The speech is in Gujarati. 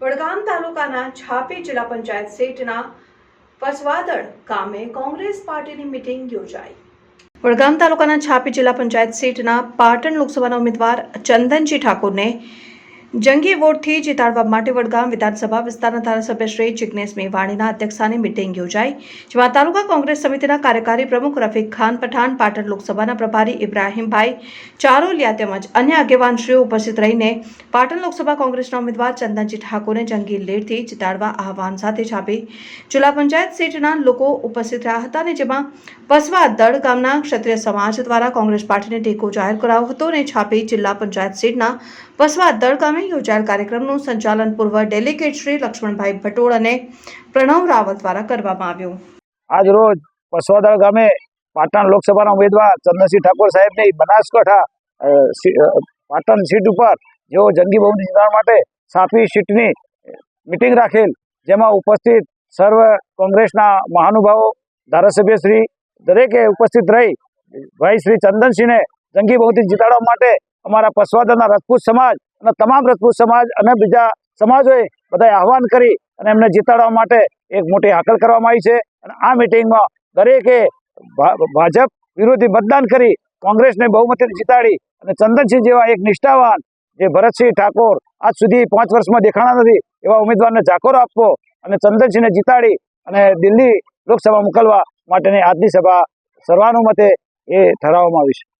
વડગામ તાલુકાના છાપી જિલ્લા પંચાયત સીટના પસવાદળ ગામે કોંગ્રેસ પાર્ટીની મિટિંગ યોજાઈ. વડગામ તાલુકાના છાપી જિલ્લા પંચાયત સીટના પાટણ લોકસભાના ઉમેદવાર ચંદનજી ઠાકોરને જંગી વોટથી જીતાડવા માટે વડગામ વિધાનસભા વિસ્તારના ધારાસભ્ય શ્રી જિજ્ઞેશ મેવાણીના અધ્યક્ષસ્થાને મિટિંગ યોજાઈ, જેમાં તાલુકા કોંગ્રેસ સમિતિના કાર્યકારી પ્રમુખ રફીક ખાન પઠાણ, પાટણ લોકસભાના પ્રભારી ઇબ્રાહીમભાઈ ચારોલિયા તેમજ અન્ય આગેવાનશ્રીઓ ઉપસ્થિત રહીને પાટણ લોકસભા કોંગ્રેસના ઉમેદવાર ચંદનજી ઠાકોરને જંગી લીડથી જીતાડવા આહવાન સાથે છાપી. જિલ્લા પંચાયત સીટના લોકો ઉપસ્થિત રહ્યા હતા અને જેમાં પસવા દળ ગામના ક્ષત્રિય સમાજ દ્વારા કોંગ્રેસ પાર્ટીને ટેકો જાહેર કરાયો હતો અને છાપી જિલ્લા પંચાયત સીટના પસવા દળ ગામે યોજાયેલ કાર્યક્રમનું સંચાલન પૂર્વ ડેલિગેટ શ્રી લક્ષ્મણભાઈ ભટોળ અને પ્રણવ રાવલ દ્વારા કરવામાં આવ્યું. આજ રોજ પસવાદળ ગામે પાટણ લોકસભાના ઉમેદવાર ચંદ્રસિંહ ઠાકોર સાહેબની બનાસકાંઠા પાટણ સીટ ઉપર જેઓ જંગી બહુમતી જીતવા માટે સાપી સીટની મિટિંગ રાખેલ, જેમાં ઉપસ્થિત સર્વ કોંગ્રેસના મહાનુભાવો ધારાસભ્યશ્રી દરેકે ઉપસ્થિત રહી, ભાઈ શ્રી ચંદનસિંહને જંગી બહુમતી જીતાડવા માટે અમારા પસવાદળના રાજપૂત સમાજ અને તમામ રાજપૂત સમાજ અને બીજા સમાજોએ બધાએ આહવાન કરી અને એમને જીતાડવા માટે એક મોટી હાકલ કરવામાં આવી છે. અને આ મિટિંગમાં દરેકે ભાજપ વિરોધી મતદાન કરી કોંગ્રેસને બહુમતીથી જીતાડી અને ચંદનસિંહ જેવા એક નિષ્ઠાવાન જે ભરતસિંહ ઠાકોર આજ સુધી પાંચ વર્ષમાં દેખાણા નથી એવા ઉમેદવારને જાકોરો આપવો અને ચંદનસિંહને જીતાડી અને દિલ્હી લોકસભા મોકલવા માટેની આજની સભા સર્વાનુમતે એ ઠરાવવામાં આવી છે.